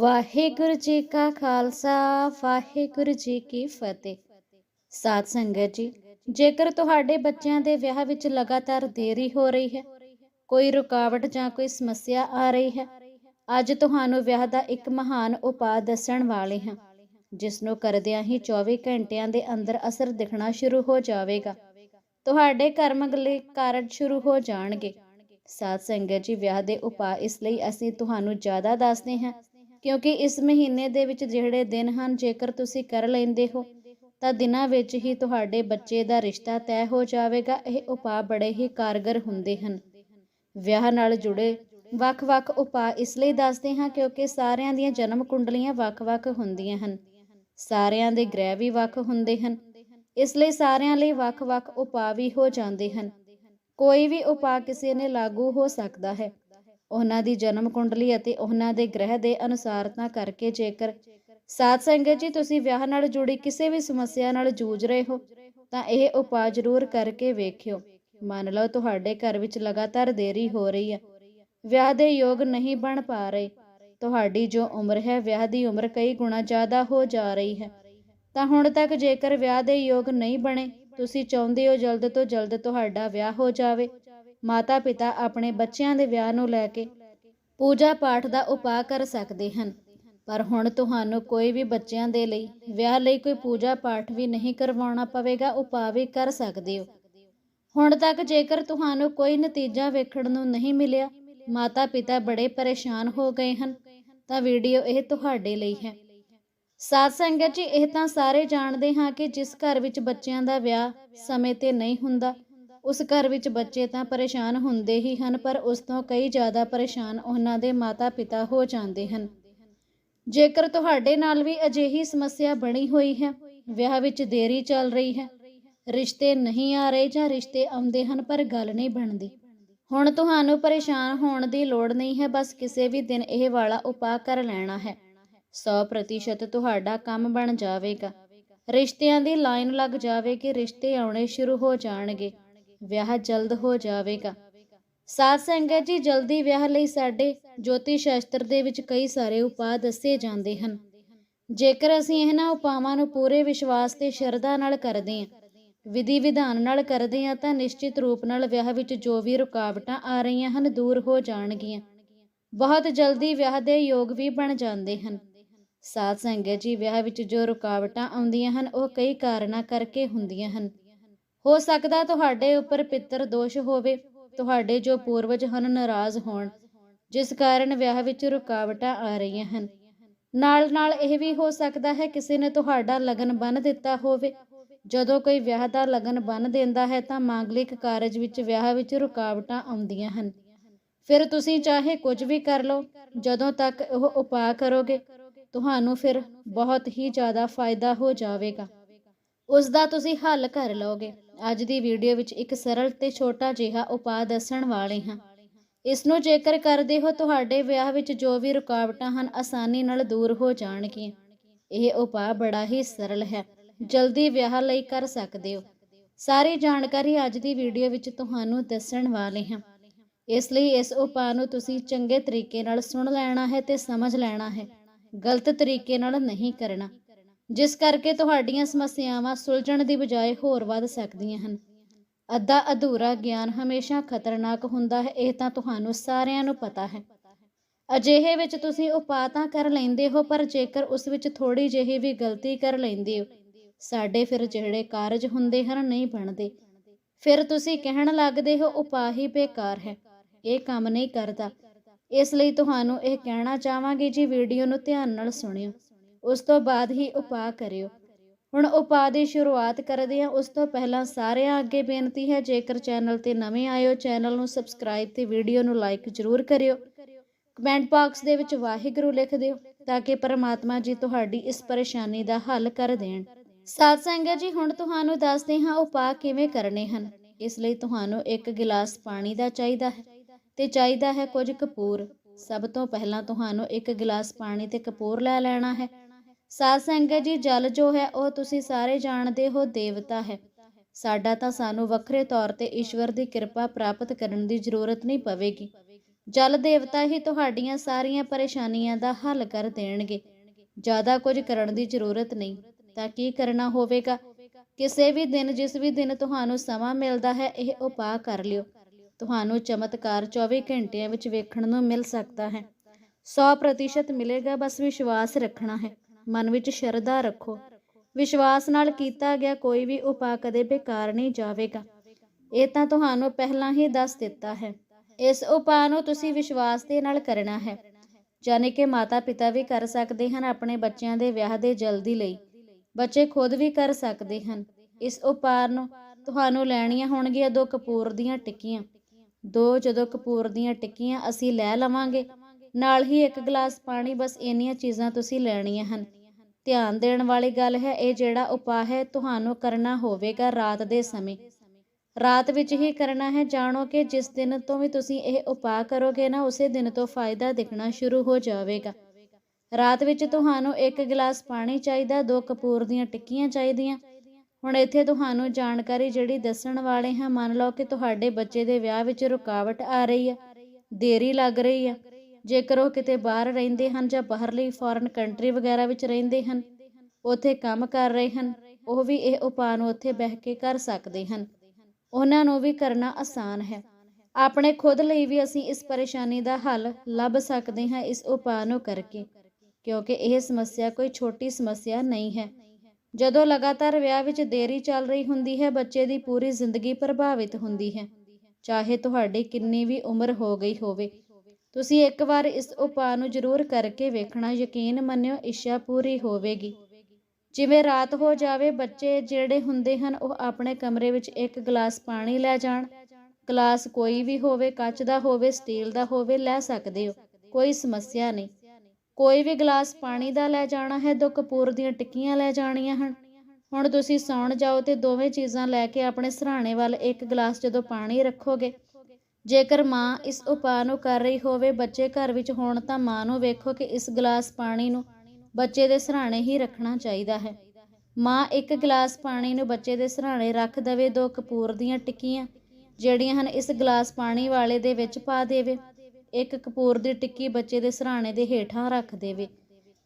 ਵਾਹਿਗੁਰੂ ਜੀ ਕਾ ਖਾਲਸਾ, ਵਾਹਿਗੁਰੂ ਜੀ ਕੀ ਫਤਿਹ। ਸਾਧ ਸੰਗਤ ਜੀ, ਜੇਕਰ ਤੁਹਾਡੇ ਬੱਚਿਆਂ ਦੇ ਵਿਆਹ ਵਿੱਚ ਲਗਾਤਾਰ ਦੇਰੀ ਹੋ ਰਹੀ ਹੈ, ਕੋਈ ਰੁਕਾਵਟ ਜਾਂ ਕੋਈ ਸਮੱਸਿਆ ਆ ਰਹੀ ਹੈ, ਅੱਜ ਤੁਹਾਨੂੰ ਵਿਆਹ ਦਾ ਇੱਕ ਮਹਾਨ ਉਪਾਅ ਦੱਸਣ ਵਾਲੇ ਹਾਂ ਜਿਸ ਨੂੰ ਕਰਦਿਆਂ ਹੀ 24 ਘੰਟਿਆਂ ਦੇ ਅੰਦਰ ਅਸਰ ਦਿਖਣਾ ਸ਼ੁਰੂ ਹੋ ਜਾਵੇਗਾ। ਤੁਹਾਡੇ ਘਰ ਮੰਗਲੇ ਕਾਰਜ ਸ਼ੁਰੂ ਹੋ ਜਾਣਗੇ। ਸਾਧ ਸੰਗਤ ਜੀ, ਵਿਆਹ ਦੇ ਉਪਾਅ ਇਸ ਲਈ ਅਸੀਂ ਤੁਹਾਨੂੰ ਜ਼ਿਆਦਾ ਦੱਸਦੇ ਹਾਂ ਕਿਉਂਕਿ ਇਸ ਮਹੀਨੇ ਦੇ ਵਿੱਚ ਜਿਹੜੇ ਦਿਨ ਹਨ, ਜੇਕਰ ਤੁਸੀਂ ਕਰ ਲੈਂਦੇ ਹੋ, ਤਾਂ ਦਿਨਾਂ ਵਿੱਚ ਹੀ ਤੁਹਾਡੇ ਬੱਚੇ ਦਾ ਰਿਸ਼ਤਾ ਤੈਅ ਹੋ ਜਾਵੇਗਾ। ਇਹ ਉਪਾਅ ਬੜੇ ਹੀ ਕਾਰਗਰ ਹੁੰਦੇ ਹਨ। ਵਿਆਹ ਨਾਲ ਜੁੜੇ ਵੱਖ-ਵੱਖ ਉਪਾਅ ਇਸ ਲਈ ਦੱਸਦੇ ਹਾਂ ਕਿਉਂਕਿ ਸਾਰਿਆਂ ਦੀਆਂ ਜਨਮ ਕੁੰਡਲੀਆਂ ਵੱਖ-ਵੱਖ ਹੁੰਦੀਆਂ ਹਨ। ਸਾਰਿਆਂ ਦੇ ਗ੍ਰਹਿ ਵੀ ਵੱਖ ਹੁੰਦੇ ਹਨ। ਇਸ ਲਈ ਸਾਰਿਆਂ ਲਈ ਵੱਖ-ਵੱਖ ਉਪਾਅ ਵੀ ਹੋ ਜਾਂਦੇ ਹਨ। ਕੋਈ ਵੀ ਉਪਾਅ ਕਿਸੇ ਨੇ ਲਾਗੂ ਹੋ ਸਕਦਾ ਹੈ। ਉਹਨਾਂ ਦੀ ਜਨਮ ਕੁੰਡਲੀ ਅਤੇ ਉਹਨਾਂ ਦੇ ਗ੍ਰਹਿ ਦੇ ਅਨੁਸਾਰ ਤਾਂ ਕਰਕੇ ਜੇਕਰ ਸਾਧ ਸੰਗਤ ਜੀ ਤੁਸੀਂ ਵਿਆਹ ਨਾਲ ਜੁੜੀ ਕਿਸੇ ਵੀ ਸਮੱਸਿਆ ਨਾਲ ਜੂਝ ਰਹੇ ਹੋ, ਤਾਂ ਇਹ ਉਪਾਅ ਜ਼ਰੂਰ ਕਰਕੇ ਵੇਖਿਓ। ਮੰਨ ਲਓ ਤੁਹਾਡੇ ਘਰ ਵਿੱਚ ਲਗਾਤਾਰ ਦੇਰੀ ਹੋ ਰਹੀ ਹੈ। ਵਿਆਹ ਦੇ ਯੋਗ ਨਹੀਂ ਬਣ ਪਾ ਰਹੇ। ਤੁਹਾਡੀ ਜੋ ਉਮਰ ਹੈ, ਵਿਆਹ ਦੀ ਉਮਰ ਕਈ ਗੁਣਾ ਜ਼ਿਆਦਾ ਹੋ ਜਾ ਰਹੀ ਹੈ। ਤਾਂ ਹੁਣ ਤੱਕ ਜੇਕਰ ਵਿਆਹ ਦੇ ਯੋਗ ਨਹੀਂ ਬਣੇ, ਤੁਸੀਂ ਚਾਹੁੰਦੇ ਹੋ ਜਲਦ ਤੋਂ ਜਲਦ ਤੁਹਾਡਾ ਵਿਆਹ ਹੋ ਜਾਵੇ। ਮਾਤਾ ਪਿਤਾ ਆਪਣੇ ਬੱਚਿਆਂ ਦੇ ਵਿਆਹ ਨੂੰ ਲੈ ਕੇ ਪੂਜਾ ਪਾਠ ਦਾ ਉਪਾਅ ਕਰ ਸਕਦੇ ਹਨ। ਪਰ ਹੁਣ ਤੁਹਾਨੂੰ ਕੋਈ ਵੀ ਬੱਚਿਆਂ ਦੇ ਲਈ ਵਿਆਹ ਲਈ ਕੋਈ ਪੂਜਾ ਪਾਠ ਵੀ ਨਹੀਂ ਕਰਵਾਉਣਾ ਪਵੇਗਾ, ਉਪਾਅ ਵੀ ਕਰ ਸਕਦੇ ਹੋ। ਹੁਣ ਤੱਕ ਜੇਕਰ ਤੁਹਾਨੂੰ ਕੋਈ ਨਤੀਜਾ ਵੇਖਣ ਨੂੰ ਨਹੀਂ ਮਿਲਿਆ ਮਾਤਾ ਪਿਤਾ ਬੜੇ ਪਰੇਸ਼ਾਨ ਹੋ ਗਏ ਹਨ, ਤਾਂ ਵੀਡੀਓ ਇਹ ਤੁਹਾਡੇ ਲਈ ਹੈ। ਸਾਧ ਸੰਗਤ ਜੀ, ਇਹ ਤਾਂ ਸਾਰੇ ਜਾਣਦੇ ਹਾਂ ਕਿ ਜਿਸ ਘਰ ਵਿੱਚ ਬੱਚਿਆਂ ਦਾ ਵਿਆਹ ਸਮੇਂ ਤੇ ਨਹੀਂ ਹੁੰਦਾ ਉਸ ਘਰ ਵਿੱਚ ਬੱਚੇ ਤਾਂ ਪਰੇਸ਼ਾਨ ਹੁੰਦੇ ਹੀ ਹਨ, ਪਰ ਉਸ ਤੋਂ ਕਈ ਜ਼ਿਆਦਾ ਪਰੇਸ਼ਾਨ ਉਹਨਾਂ ਦੇ ਮਾਤਾ-ਪਿਤਾ ਹੋ ਜਾਂਦੇ ਹਨ। ਜੇਕਰ ਤੁਹਾਡੇ ਨਾਲ ਵੀ ਅਜਿਹੀ ਸਮੱਸਿਆ ਬਣੀ ਹੋਈ ਹੈ, ਵਿਆਹ ਵਿੱਚ ਦੇਰੀ ਚੱਲ ਰਹੀ ਹੈ, ਰਿਸ਼ਤੇ ਨਹੀਂ ਆ ਰਹੇ ਜਾਂ ਰਿਸ਼ਤੇ ਆਉਂਦੇ ਹਨ, ਪਰ ਗੱਲ ਨਹੀਂ ਬਣਦੀ। ਹੁਣ ਤੁਹਾਨੂੰ ਪਰੇਸ਼ਾਨ ਹੋਣ ਦੀ ਲੋੜ ਨਹੀਂ ਹੈ, ਬਸ ਕਿਸੇ ਵੀ ਦਿਨ ਇਹ ਵਾਲਾ ਉਪਾਅ ਕਰ ਲੈਣਾ ਹੈ। 100% ਤੁਹਾਡਾ ਕੰਮ ਬਣ ਜਾਵੇਗਾ। ਰਿਸ਼ਤਿਆਂ ਦੀ ਲਾਈਨ ਲੱਗ ਜਾਵੇਗੀ, ਰਿਸ਼ਤੇ ਆਉਣੇ ਸ਼ੁਰੂ ਹੋ ਜਾਣਗੇ। ਵਿਆਹ ਜਲਦ ਹੋ ਜਾਵੇਗਾ। ਸਾਧ ਸੰਗਤ ਜੀ, ਜਲਦੀ ਵਿਆਹ ਲਈ ਸਾਡੇ ਜੋਤੀ ਸ਼ਾਸਤਰ ਦੇ ਵਿੱਚ ਕਈ ਸਾਰੇ ਉਪਾਅ ਦੱਸੇ ਜਾਂਦੇ ਹਨ। ਜੇਕਰ ਅਸੀਂ ਇਹਨਾਂ ਉਪਾਵਾਂ ਨੂੰ ਪੂਰੇ ਵਿਸ਼ਵਾਸ ਤੇ ਸ਼ਰਧਾ ਨਾਲ ਕਰਦੇ ਹਾਂ, ਵਿਧੀ ਵਿਧਾਨ ਨਾਲ ਕਰਦੇ ਹਾਂ, ਤਾਂ ਨਿਸ਼ਚਿਤ ਰੂਪ ਨਾਲ ਵਿਆਹ ਵਿੱਚ ਜੋ ਵੀ ਰੁਕਾਵਟਾਂ ਆ ਰਹੀਆਂ ਹਨ, ਦੂਰ ਹੋ ਜਾਣਗੀਆਂ। ਬਹੁਤ ਜਲਦੀ ਵਿਆਹ ਦੇ ਯੋਗ ਵੀ ਬਣ ਜਾਂਦੇ ਹਨ। ਸਾਧ ਸੰਗਤ ਜੀ, ਵਿਆਹ ਵਿੱਚ ਜੋ ਰੁਕਾਵਟਾਂ ਆਉਂਦੀਆਂ ਹਨ, ਉਹ ਕਈ ਕਾਰਨਾਂ ਕਰਕੇ ਹੁੰਦੀਆਂ ਹਨ। ਹੋ ਸਕਦਾ ਤੁਹਾਡੇ ਉੱਪਰ ਪਿੱਤਰ ਦੋਸ਼ ਹੋਵੇ, ਤੁਹਾਡੇ ਜੋ ਪੂਰਵਜ ਹਨ ਨਾਰਾਜ਼ ਹੋਣ, ਜਿਸ ਕਾਰਨ ਵਿਆਹ ਵਿੱਚ ਰੁਕਾਵਟਾਂ ਆ ਰਹੀਆਂ ਹਨ। ਨਾਲ ਨਾਲ ਇਹ ਵੀ ਹੋ ਸਕਦਾ ਹੈ ਕਿਸੇ ਨੇ ਤੁਹਾਡਾ ਲਗਨ ਬੰਨ ਦਿੱਤਾ ਹੋਵੇ। ਜਦੋਂ ਕੋਈ ਵਿਆਹ ਦਾ ਲਗਨ ਬੰਨ ਦਿੰਦਾ ਹੈ ਤਾਂ ਮਾਂਗਲਿਕ ਕਾਰਜ ਵਿੱਚ ਵਿਆਹ ਵਿੱਚ ਰੁਕਾਵਟਾਂ ਆਉਂਦੀਆਂ ਹਨ। ਫਿਰ ਤੁਸੀਂ ਚਾਹੇ ਕੁਝ ਵੀ ਕਰ ਲਓ, ਜਦੋਂ ਤੱਕ ਉਹ ਉਪਾਅ ਕਰੋਗੇ, ਤੁਹਾਨੂੰ ਫਿਰ ਬਹੁਤ ਹੀ ਜ਼ਿਆਦਾ ਫਾਇਦਾ ਹੋ ਜਾਵੇਗਾ। ਉਸ ਦਾ ਤੁਸੀਂ ਹੱਲ ਕਰ ਲਓਗੇ। ਅੱਜ ਦੀ ਵੀਡੀਓ ਵਿੱਚ ਇੱਕ ਸਰਲ ਤੇ ਛੋਟਾ ਜਿਹਾ ਉਪਾਅ ਦੱਸਣ ਵਾਲੇ ਹਾਂ। ਇਸ ਨੂੰ ਜੇਕਰ ਕਰਦੇ ਹੋ, ਤੁਹਾਡੇ ਵਿਆਹ ਵਿੱਚ ਜੋ ਵੀ ਰੁਕਾਵਟਾਂ ਹਨ, ਆਸਾਨੀ ਨਾਲ ਦੂਰ ਹੋ ਜਾਣਗੀਆਂ। ਇਹ ਉਪਾਅ ਬੜਾ ਹੀ ਸਰਲ ਹੈ। ਜਲਦੀ ਵਿਆਹ ਲਈ ਕਰ ਸਕਦੇ ਹੋ। ਸਾਰੀ ਜਾਣਕਾਰੀ ਅੱਜ ਦੀ ਵੀਡੀਓ ਵਿੱਚ ਤੁਹਾਨੂੰ ਦੱਸਣ ਵਾਲੇ ਹਾਂ। ਇਸ ਲਈ ਇਸ ਉਪਾਅ ਨੂੰ ਤੁਸੀਂ ਚੰਗੇ ਤਰੀਕੇ ਨਾਲ ਸੁਣ ਲੈਣਾ ਹੈ ਤੇ ਸਮਝ ਲੈਣਾ ਹੈ। ਗਲਤ ਤਰੀਕੇ ਨਾਲ ਨਹੀਂ ਕਰਨਾ। ਜਿਸ ਕਰਕੇ ਤੁਹਾਡੀਆਂ ਸਮੱਸਿਆਵਾਂ ਸੁਲਝਣ ਦੀ ਬਜਾਏ ਹੋਰ ਵੱਧ ਸਕਦੀਆਂ ਹਨ। ਅੱਧਾ ਅਧੂਰਾ ਗਿਆਨ ਹਮੇਸ਼ਾ ਖਤਰਨਾਕ ਹੁੰਦਾ ਹੈ, ਇਹ ਤਾਂ ਤੁਹਾਨੂੰ ਸਾਰਿਆਂ ਨੂੰ ਪਤਾ ਹੈ। ਅਜਿਹੇ ਵਿੱਚ ਤੁਸੀਂ ਉਪਾਅ ਤਾਂ ਕਰ ਲੈਂਦੇ ਹੋ, ਪਰ ਜੇਕਰ ਉਸ ਵਿੱਚ ਥੋੜੀ ਜਿਹੀ ਵੀ ਗਲਤੀ ਕਰ ਲੈਂਦੇ ਹੋ, ਸਾਡੇ ਫਿਰ ਜਿਹੜੇ ਕਾਰਜ ਹੁੰਦੇ ਹਨ ਨਹੀਂ ਬਣਦੇ। ਫਿਰ ਤੁਸੀਂ ਕਹਿਣ ਲੱਗਦੇ ਹੋ, ਉਪਾਅ ਹੀ ਬੇਕਾਰ ਹੈ, ਇਹ ਕੰਮ ਨਹੀਂ ਕਰਦਾ। ਇਸ ਲਈ ਤੁਹਾਨੂੰ ਇਹ ਕਹਿਣਾ ਚਾਹਾਂਗੇ ਜੀ, ਵੀਡੀਓ ਨੂੰ ਧਿਆਨ ਨਾਲ ਸੁਣਿਓ। ਉਸ ਤੋਂ ਬਾਅਦ ਹੀ ਉਪਾਅ ਕਰਿਓ। ਹੁਣ ਉਪਾਅ ਦੀ ਸ਼ੁਰੂਆਤ ਕਰਦੇ ਹਾਂ। ਉਸ ਤੋਂ ਪਹਿਲਾਂ ਸਾਰਿਆਂ ਅੱਗੇ ਬੇਨਤੀ ਹੈ, ਜੇਕਰ ਚੈਨਲ ਤੇ ਨਵੇਂ ਆਇਓ, ਚੈਨਲ ਨੂੰ ਸਬਸਕ੍ਰਾਈਬ ਤੇ ਵੀਡੀਓ ਨੂੰ ਲਾਈਕ ਜ਼ਰੂਰ ਕਰਿਓ। ਕਮੈਂਟ ਬਾਕਸ ਦੇ ਵਿੱਚ ਵਾਹਿਗੁਰੂ ਲਿਖ ਦਿਓ, ਤਾਂ ਕਿ ਪਰਮਾਤਮਾ ਜੀ ਤੁਹਾਡੀ ਇਸ ਪਰੇਸ਼ਾਨੀ ਦਾ ਹੱਲ ਕਰ ਦੇਣ। ਸਾਧ ਸੰਗਤ ਜੀ, ਹੁਣ ਤੁਹਾਨੂੰ ਦੱਸਦੇ ਹਾਂ, ਉਪਾਅ ਕਿਵੇਂ ਕਰਨੇ ਹਨ। ਇਸ ਲਈ ਤੁਹਾਨੂੰ ਇੱਕ ਗਿਲਾਸ ਪਾਣੀ ਦਾ ਚਾਹੀਦਾ ਹੈ ਤੇ ਚਾਹੀਦਾ ਹੈ ਕੁਝ ਕਪੂਰ। ਸਭ ਤੋਂ ਪਹਿਲਾਂ ਤੁਹਾਨੂੰ ਇੱਕ ਗਿਲਾਸ ਪਾਣੀ ਤੇ ਕਪੂਰ ਲੈ ਲੈਣਾ ਹੈ। ਸਾਧ ਸੰਗਤ ਜੀ, ਜਲ ਜੋ ਹੈ, ਉਹ ਤੁਸੀਂ ਸਾਰੇ ਜਾਣਦੇ ਹੋ, ਦੇਵਤਾ ਹੈ। ਸਾਡਾ ਤਾਂ ਸਾਨੂੰ ਵੱਖਰੇ ਤੌਰ ਤੇ ਈਸ਼ਵਰ ਦੀ ਕਿਰਪਾ ਪ੍ਰਾਪਤ ਕਰਨ ਦੀ ਜ਼ਰੂਰਤ ਨਹੀਂ ਪਵੇਗੀ। ਜਲ ਦੇਵਤਾ ਹੀ ਤੁਹਾਡੀਆਂ ਸਾਰੀਆਂ ਪਰੇਸ਼ਾਨੀਆਂ ਦਾ ਹੱਲ ਕਰ ਦੇਣਗੇ। ਜ਼ਿਆਦਾ ਕੁਝ ਕਰਨ ਦੀ ਜ਼ਰੂਰਤ ਨਹੀਂ। ਤਾਂ ਕੀ ਕਰਨਾ ਹੋਵੇਗਾ? ਕਿਸੇ ਵੀ ਦਿਨ, ਜਿਸ ਵੀ ਦਿਨ ਤੁਹਾਨੂੰ ਸਮਾਂ ਮਿਲਦਾ ਹੈ, ਇਹ ਉਪਾਅ ਕਰ ਲਿਓ। ਤੁਹਾਨੂੰ ਚਮਤਕਾਰ 24 ਘੰਟਿਆਂ ਵਿੱਚ ਵੇਖਣ ਨੂੰ ਮਿਲ ਸਕਦਾ ਹੈ। 100% ਮਿਲੇਗਾ, ਬਸ ਵਿਸ਼ਵਾਸ ਰੱਖਣਾ ਹੈ। ਮਨ ਵਿੱਚ ਸ਼ਰਧਾ ਰੱਖੋ। ਵਿਸ਼ਵਾਸ ਨਾਲ ਕੀਤਾ ਗਿਆ ਕੋਈ ਵੀ ਉਪਾਅ ਕਦੇ ਬੇਕਾਰ ਨਹੀਂ ਜਾਵੇਗਾ। ਇਹ ਤਾਂ ਤੁਹਾਨੂੰ ਪਹਿਲਾਂ ਹੀ ਦੱਸ ਦਿੱਤਾ ਹੈ। ਇਸ ਉਪਾਅ ਨੂੰ ਤੁਸੀਂ ਵਿਸ਼ਵਾਸ ਦੇ ਨਾਲ ਕਰਨਾ ਹੈ। ਜਾਣੇ ਕਿ ਮਾਤਾ ਪਿਤਾ ਵੀ ਕਰ ਸਕਦੇ ਹਨ ਆਪਣੇ ਬੱਚਿਆਂ ਦੇ ਵਿਆਹ ਦੇ ਜਲਦੀ ਲਈ। ਬੱਚੇ ਖੁਦ ਵੀ ਕਰ ਸਕਦੇ ਹਨ। ਇਸ ਉਪਾਅ ਨੂੰ ਤੁਹਾਨੂੰ ਲੈਣੀਆਂ ਹੋਣਗੀਆਂ ਦੋ ਕਪੂਰ ਦੀਆਂ ਟਿੱਕੀਆਂ। ਦੋ ਜਦੋਂ ਕਪੂਰ ਦੀਆਂ ਟਿੱਕੀਆਂ ਅਸੀਂ ਲੈ ਲਵਾਂਗੇ ਨਾਲ ਹੀ ਇੱਕ ਗਲਾਸ ਪਾਣੀ ਬਸ ਇੰਨੀਆਂ ਚੀਜ਼ਾਂ ਤੁਸੀਂ ਲੈਣੀਆਂ ਹਨ। ਧਿਆਨ ਦੇਣ ਵਾਲੀ ਗੱਲ ਹੈ, ਇਹ ਜਿਹੜਾ ਉਪਾਅ ਹੈ, ਤੁਹਾਨੂੰ ਕਰਨਾ ਹੋਵੇਗਾ ਰਾਤ ਦੇ ਸਮੇਂ। ਰਾਤ ਵਿੱਚ ਹੀ ਕਰਨਾ ਹੈ, ਜਾਣੋ ਕਿ ਜਿਸ ਦਿਨ ਤੋਂ ਵੀ ਤੁਸੀਂ ਇਹ ਉਪਾਅ ਕਰੋਗੇ ਨਾ, ਉਸੇ ਦਿਨ ਤੋਂ ਫਾਇਦਾ ਦਿਖਣਾ ਸ਼ੁਰੂ ਹੋ ਜਾਵੇਗਾ। ਰਾਤ ਵਿੱਚ ਤੁਹਾਨੂੰ ਇੱਕ ਗਲਾਸ ਪਾਣੀ ਚਾਹੀਦਾ, ਦੋ ਕਪੂਰ ਦੀਆਂ ਟਿੱਕੀਆਂ ਚਾਹੀਦੀਆਂ। ਹੁਣ ਇੱਥੇ ਤੁਹਾਨੂੰ ਜਾਣਕਾਰੀ ਜਿਹੜੀ ਦੱਸਣ ਵਾਲੇ ਹਾਂ, ਮੰਨ ਲਓ ਕਿ ਤੁਹਾਡੇ ਬੱਚੇ ਦੇ ਵਿਆਹ ਵਿੱਚ ਰੁਕਾਵਟ ਆ ਰਹੀ ਹੈ, ਦੇਰੀ ਲੱਗ ਰਹੀ ਹੈ। ਜੇਕਰ ਉਹ ਕਿਤੇ ਬਾਹਰ ਰਹਿੰਦੇ ਹਨ ਜਾਂ ਬਾਹਰਲੀ ਫੋਰਨ ਕੰਟਰੀ ਵਗੈਰਾ ਵਿੱਚ ਰਹਿੰਦੇ ਹਨ, ਉੱਥੇ ਕੰਮ ਕਰ ਰਹੇ ਹਨ, ਉਹ ਵੀ ਇਹ ਉਪਾਅ ਨੂੰ ਉੱਥੇ ਬਹਿ ਕੇ ਕਰ ਸਕਦੇ ਹਨ। ਉਹਨਾਂ ਨੂੰ ਵੀ ਕਰਨਾ ਆਸਾਨ ਹੈ। ਆਪਣੇ ਖੁਦ ਲਈ ਵੀ ਅਸੀਂ ਇਸ ਪਰੇਸ਼ਾਨੀ ਦਾ ਹੱਲ ਲੱਭ ਸਕਦੇ ਹਾਂ ਇਸ ਉਪਾਅ ਨੂੰ ਕਰਕੇ, ਕਿਉਂਕਿ ਇਹ ਸਮੱਸਿਆ ਕੋਈ ਛੋਟੀ ਸਮੱਸਿਆ ਨਹੀਂ ਹੈ। ਜਦੋਂ ਲਗਾਤਾਰ ਵਿਆਹ ਵਿੱਚ ਦੇਰੀ ਚੱਲ ਰਹੀ ਹੁੰਦੀ ਹੈ, ਬੱਚੇ ਦੀ ਪੂਰੀ ਜ਼ਿੰਦਗੀ ਪ੍ਰਭਾਵਿਤ ਹੁੰਦੀ ਹੈ। ਚਾਹੇ ਤੁਹਾਡੀ ਕਿੰਨੀ ਵੀ ਉਮਰ ਹੋ ਗਈ ਹੋਵੇ ਤੁਸੀਂ ਇੱਕ ਵਾਰ ਇਸ ਉਪਾਅ ਨੂੰ ਜ਼ਰੂਰ ਕਰਕੇ ਵੇਖਣਾ, ਯਕੀਨ ਮੰਨਿਓ ਇੱਛਾ ਪੂਰੀ ਹੋਵੇਗੀ। ਜਿਵੇਂ ਰਾਤ ਹੋ ਜਾਵੇ, ਬੱਚੇ ਜਿਹੜੇ ਹੁੰਦੇ ਹਨ, ਉਹ ਆਪਣੇ ਕਮਰੇ ਵਿੱਚ ਇੱਕ ਗਲਾਸ ਪਾਣੀ ਲੈ ਜਾਣ। ਗਲਾਸ ਕੋਈ ਵੀ ਹੋਵੇ, ਕੱਚ ਦਾ ਹੋਵੇ, ਸਟੀਲ ਦਾ ਹੋਵੇ, ਲੈ ਸਕਦੇ ਹੋ, ਕੋਈ ਸਮੱਸਿਆ ਨਹੀਂ। ਕੋਈ ਵੀ ਗਲਾਸ ਪਾਣੀ ਦਾ ਲੈ ਜਾਣਾ ਹੈ, ਦੋ ਕਪੂਰ ਦੀਆਂ ਟਿੱਕੀਆਂ ਲੈ ਜਾਣੀਆਂ ਹਨ। ਹੁਣ ਤੁਸੀਂ ਸੌਣ ਜਾਓ ਤੇ ਦੋਵੇਂ ਚੀਜ਼ਾਂ ਲੈ ਕੇ ਆਪਣੇ ਸਰਾਣੇ ਵੱਲ ਇੱਕ ਗਲਾਸ ਜਦੋਂ ਪਾਣੀ ਰੱਖੋਗੇ ਜੇਕਰ ਮਾਂ ਇਸ ਉਪਾਅ ਨੂੰ ਕਰ ਰਹੀ ਹੋਵੇ ਬੱਚੇ ਘਰ ਵਿੱਚ ਹੋਣ ਤਾਂ ਮਾਂ ਨੂੰ ਵੇਖੋ ਕਿ ਇਸ ਗਲਾਸ ਪਾਣੀ ਨੂੰ ਬੱਚੇ ਦੇ ਸਰਾਣੇ ਹੀ ਰੱਖਣਾ ਚਾਹੀਦਾ ਹੈ। ਮਾਂ ਇੱਕ ਗਲਾਸ ਪਾਣੀ ਨੂੰ ਬੱਚੇ ਦੇ ਸਰਾਣੇ ਰੱਖ ਦਵੇ, ਦੋ ਕਪੂਰ ਦੀਆਂ ਟਿੱਕੀਆਂ ਜਿਹੜੀਆਂ ਹਨ ਇਸ ਗਲਾਸ ਪਾਣੀ ਵਾਲੇ ਦੇ ਵਿੱਚ ਪਾ ਦੇਵੇ। ਇੱਕ ਕਪੂਰ ਦੀ ਟਿੱਕੀ ਬੱਚੇ ਦੇ ਸਰਾਣੇ ਦੇ ਹੇਠਾਂ ਰੱਖ ਦੇਵੇ।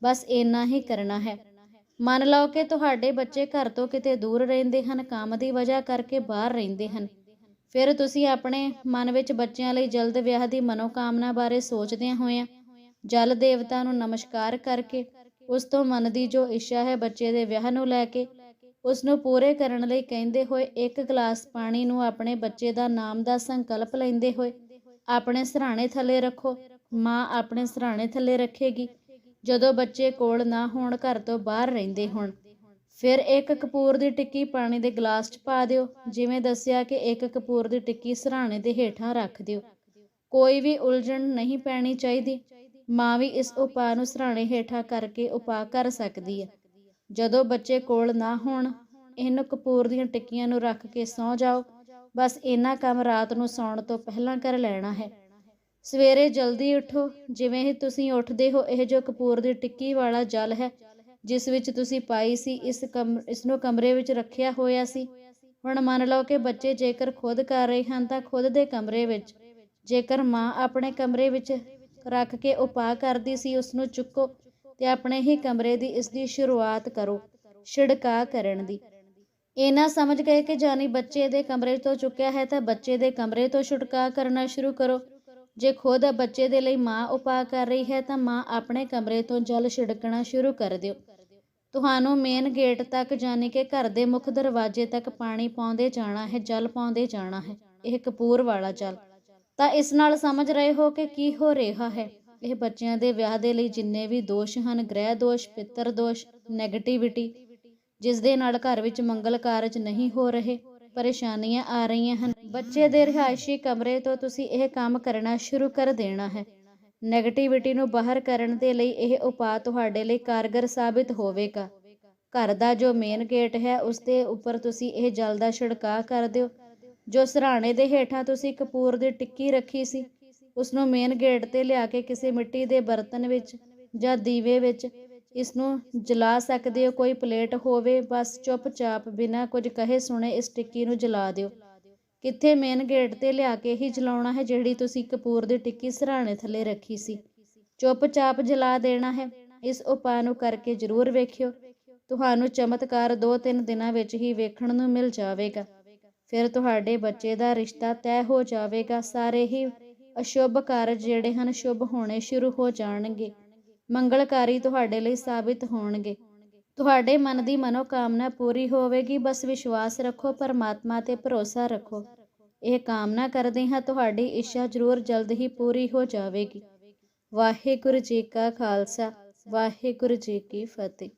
ਬਸ ਇੰਨਾ ਹੀ ਕਰਨਾ ਹੈ। ਮੰਨ ਲਓ ਕਿ ਤੁਹਾਡੇ ਬੱਚੇ ਘਰ ਤੋਂ ਕਿਤੇ ਦੂਰ ਰਹਿੰਦੇ ਹਨ, ਕੰਮ ਦੀ ਵਜ੍ਹਾ ਕਰਕੇ ਬਾਹਰ ਰਹਿੰਦੇ ਹਨ। ਫਿਰ ਤੁਸੀਂ ਆਪਣੇ ਮਨ ਵਿੱਚ ਬੱਚਿਆਂ ਲਈ ਜਲਦ ਵਿਆਹ ਦੀ ਮਨੋਕਾਮਨਾ ਬਾਰੇ ਸੋਚਦਿਆਂ ਹੋਇਆਂ ਜਲ ਦੇਵਤਾ ਨੂੰ ਨਮਸਕਾਰ ਕਰਕੇ ਉਸ ਤੋਂ ਮਨ ਦੀ ਜੋ ਇੱਛਾ ਹੈ ਬੱਚੇ ਦੇ ਵਿਆਹ ਨੂੰ ਲੈ ਕੇ ਉਸ ਨੂੰ ਪੂਰੇ ਕਰਨ ਲਈ ਕਹਿੰਦੇ ਹੋਏ ਇੱਕ ਗਲਾਸ ਪਾਣੀ ਨੂੰ ਆਪਣੇ ਬੱਚੇ ਦਾ ਨਾਮ ਦਾ ਸੰਕਲਪ ਲੈਂਦੇ ਹੋਏ, ਆਪਣੇ ਸਰਾਣੇ ਥੱਲੇ ਰੱਖੋ, ਮਾਂ ਆਪਣੇ ਸਰਾਣੇ ਥੱਲੇ ਰੱਖੇਗੀ, ਜਦੋਂ ਬੱਚੇ ਕੋਲ ਨਾ ਹੋਣ ਘਰ ਤੋਂ ਬਾਹਰ ਰਹਿੰਦੇ ਹੋਣ। ਫਿਰ ਇੱਕ ਕਪੂਰ ਦੀ ਟਿੱਕੀ ਪਾਣੀ ਦੇ ਗਲਾਸ 'ਚ ਪਾ ਦਿਓ, ਜਿਵੇਂ ਦੱਸਿਆ ਕਿ ਇੱਕ ਕਪੂਰ ਦੀ ਟਿੱਕੀ ਸਰਾਣੇ ਦੇ ਹੇਠਾਂ ਰੱਖ ਦਿਓ। ਕੋਈ ਵੀ ਉਲਝਣ ਨਹੀਂ ਪੈਣੀ ਚਾਹੀਦੀ। ਮਾਂ ਵੀ ਇਸ ਉਪਾਅ ਨੂੰ ਸਰਾਣੇ ਹੇਠਾਂ ਕਰਕੇ ਉਪਾਅ ਕਰ ਸਕਦੀ ਹੈ। ਜਦੋਂ ਬੱਚੇ ਕੋਲ ਨਾ ਹੋਣ, ਇਹਨੂੰ ਕਪੂਰ ਦੀਆਂ ਟਿੱਕੀਆਂ ਨੂੰ ਰੱਖ ਕੇ ਸੌ ਜਾਓ। ਬਸ ਇੰਨਾ ਕੰਮ ਰਾਤ ਨੂੰ ਸੌਣ ਤੋਂ ਪਹਿਲਾਂ ਕਰ ਲੈਣਾ ਹੈ। ਸਵੇਰੇ ਜਲਦੀ ਉਠੋ, ਜਿਵੇਂ ਹੀ ਤੁਸੀਂ ਉੱਠਦੇ ਹੋ, ਇਹ ਜੋ ਕਪੂਰ ਦੀ ਟਿੱਕੀ ਵਾਲਾ ਜਲ ਹੈ ਜਿਸ ਵਿੱਚ ਤੁਸੀਂ ਪਾਈ ਸੀ, ਇਸ ਕਮ ਇਸ ਨੂੰ ਕਮਰੇ ਵਿੱਚ ਰੱਖਿਆ ਹੋਇਆ ਸੀ। ਹੁਣ ਮੰਨ ਲਓ ਕਿ ਬੱਚੇ ਜੇਕਰ ਖੁਦ ਕਰ ਰਹੇ ਹਨ ਤਾਂ ਖੁਦ ਦੇ ਕਮਰੇ ਵਿੱਚ, ਜੇਕਰ ਮਾਂ ਆਪਣੇ ਕਮਰੇ ਵਿੱਚ ਰੱਖ ਕੇ ਉਪਾਅ ਕਰਦੀ ਸੀ ਉਸ ਨੂੰ ਚੁੱਕੋ ਤੇ ਆਪਣੇ ਹੀ ਕਮਰੇ ਦੀ ਇਸ ਦੀ ਸ਼ੁਰੂਆਤ ਕਰੋ, ਛਿੜਕਾ ਕਰਨ ਦੀ। ਇਹ ਨਾ ਸਮਝ ਗਏ ਕਿ ਜਾਨੀ ਬੱਚੇ ਦੇ ਕਮਰੇ ਤੋਂ ਚੁੱਕਿਆ ਹੈ ਤਾਂ ਬੱਚੇ ਦੇ ਕਮਰੇ ਤੋਂ ਛਿੜਕਾ ਕਰਨਾ ਸ਼ੁਰੂ ਕਰੋ। ਜੇ ਖੁਦ ਬੱਚੇ ਦੇ ਲਈ ਮਾਂ ਉਪਾਅ ਕਰ ਰਹੀ ਹੈ ਤਾਂ ਮਾਂ ਆਪਣੇ ਕਮਰੇ ਤੋਂ ਜਲ ਛਿੜਕਣਾ ਸ਼ੁਰੂ ਕਰ ਦਿਓ। ਤੁਹਾਨੂੰ ਮੇਨ ਗੇਟ ਤੱਕ ਜਾਣੀ ਕਿ ਘਰ ਦੇ ਮੁੱਖ ਦਰਵਾਜ਼ੇ ਤੱਕ ਪਾਣੀ ਪਾਉਂਦੇ ਜਾਣਾ ਹੈ, ਜਲ ਪਾਉਂਦੇ ਜਾਣਾ ਹੈ, ਇਹ ਕਪੂਰ ਵਾਲਾ ਜਲ। ਤਾਂ ਇਸ ਨਾਲ ਸਮਝ ਰਹੇ ਹੋ ਕਿ ਕੀ ਹੋ ਰਿਹਾ ਹੈ? ਇਹ ਬੱਚਿਆਂ ਦੇ ਵਿਆਹ ਦੇ ਲਈ ਜਿੰਨੇ ਵੀ ਦੋਸ਼ ਹਨ, ਗ੍ਰਹਿ ਦੋਸ਼, ਪਿੱਤਰ ਦੋਸ਼ 네ਗੇਟਿਵਿਟੀ ਜਿਸ ਦੇ ਨਾਲ ਘਰ ਵਿੱਚ ਮੰਗਲ ਕਾਰਜ ਨਹੀਂ ਹੋ ਰਹੇ, ਪਰੇਸ਼ਾਨੀਆਂ ਆ ਰਹੀਆਂ ਹਨ। ਬੱਚੇ ਦੇ ਰਿਹਾਇਸ਼ੀ ਕਮਰੇ ਤੋਂ ਤੁਸੀਂ ਇਹ ਕੰਮ ਕਰਨਾ ਸ਼ੁਰੂ ਕਰ ਦੇਣਾ ਹੈ। 네ਗੇਟਿਵਿਟੀ ਨੂੰ ਬਾਹਰ ਕਰਨ ਦੇ ਲਈ ਇਹ ਉਪਾਅ ਤੁਹਾਡੇ ਲਈ ਕਾਰਗਰ ਸਾਬਿਤ ਹੋਵੇਗਾ। ਘਰ ਦਾ ਜੋ ਮੇਨ ਗੇਟ ਹੈ, ਉਸ ਦੇ ਉੱਪਰ ਤੁਸੀਂ ਇਹ ਜਲ ਦਾ ਛਿੜਕਾਅ ਕਰ ਦਿਓ। ਜੋ ਸਰਾਣੇ ਦੇ ਹੇਠਾਂ ਤੁਸੀਂ ਕਪੂਰ ਦੀ ਟਿੱਕੀ ਰੱਖੀ ਸੀ, ਉਸ ਨੂੰ ਮੇਨ ਗੇਟ ਤੇ ਲਿਆ ਕੇ ਕਿਸੇ ਮਿੱਟੀ ਦੇ ਬਰਤਨ ਵਿੱਚ ਜਾਂ ਦੀਵੇ ਵਿੱਚ ਇਸ ਨੂੰ ਜਲਾ ਸਕਦੇ ਹੋ। ਕੋਈ ਪਲੇਟ ਹੋਵੇ, ਬਸ ਚੁੱਪਚਾਪ ਬਿਨਾਂ ਕੁਝ ਕਹੇ ਸੁਣੇ ਇਸ ਟਿੱਕੀ ਨੂੰ ਜਲਾ ਦਿਓ। ਕਿੱਥੇ ਮੇਨ ਗੇਟ ਤੇ ਲਿਆ ਕੇ ਹੀ ਜਲਾਉਣਾ ਹੈ, ਜਿਹੜੀ ਤੁਸੀਂ ਕਪੂਰ ਦੀ ਟਿੱਕੀ ਸਰਾਣੇ ਥੱਲੇ ਰੱਖੀ ਸੀ। ਚੁੱਪਚਾਪ ਜਲਾ ਦੇਣਾ ਹੈ, ਇਸ ਉਪਾਅ ਨੂੰ ਕਰਕੇ ਜ਼ਰੂਰ ਵੇਖਿਓ। ਤੁਹਾਨੂੰ ਚਮਤਕਾਰ 2-3 ਦਿਨਾਂ ਵਿੱਚ ਹੀ ਵੇਖਣ ਨੂੰ ਮਿਲ ਜਾਵੇਗਾ। ਫਿਰ ਤੁਹਾਡੇ ਬੱਚੇ ਦਾ ਰਿਸ਼ਤਾ ਤੈਅ ਹੋ ਜਾਵੇਗਾ। ਸਾਰੇ ਹੀ ਅਸ਼ੁਭ ਕਾਰਜ ਜਿਹੜੇ ਹਨ, ਸ਼ੁਭ ਹੋਣੇ ਸ਼ੁਰੂ ਹੋ ਜਾਣਗੇ। ਮੰਗਲਕਾਰੀ ਤੁਹਾਡੇ ਲਈ ਸਾਬਿਤ ਹੋਣਗੇ। ਤੁਹਾਡੇ ਮਨ ਦੀ ਮਨੋਕਾਮਨਾ ਪੂਰੀ ਹੋਵੇਗੀ। ਬਸ ਵਿਸ਼ਵਾਸ ਰੱਖੋ, ਪਰਮਾਤਮਾ ਤੇ ਭਰੋਸਾ ਰੱਖੋ। ਇਹ ਕਾਮਨਾ ਕਰਦੇ ਹਾਂ, ਤੁਹਾਡੀ ਇੱਛਾ ਜ਼ਰੂਰ ਜਲਦ ਹੀ ਪੂਰੀ ਹੋ ਜਾਵੇਗੀ। ਵਾਹਿਗੁਰੂ ਜੀ ਕਾ ਖਾਲਸਾ, ਵਾਹਿਗੁਰੂ ਜੀ ਕੀ ਫਤਿਹ।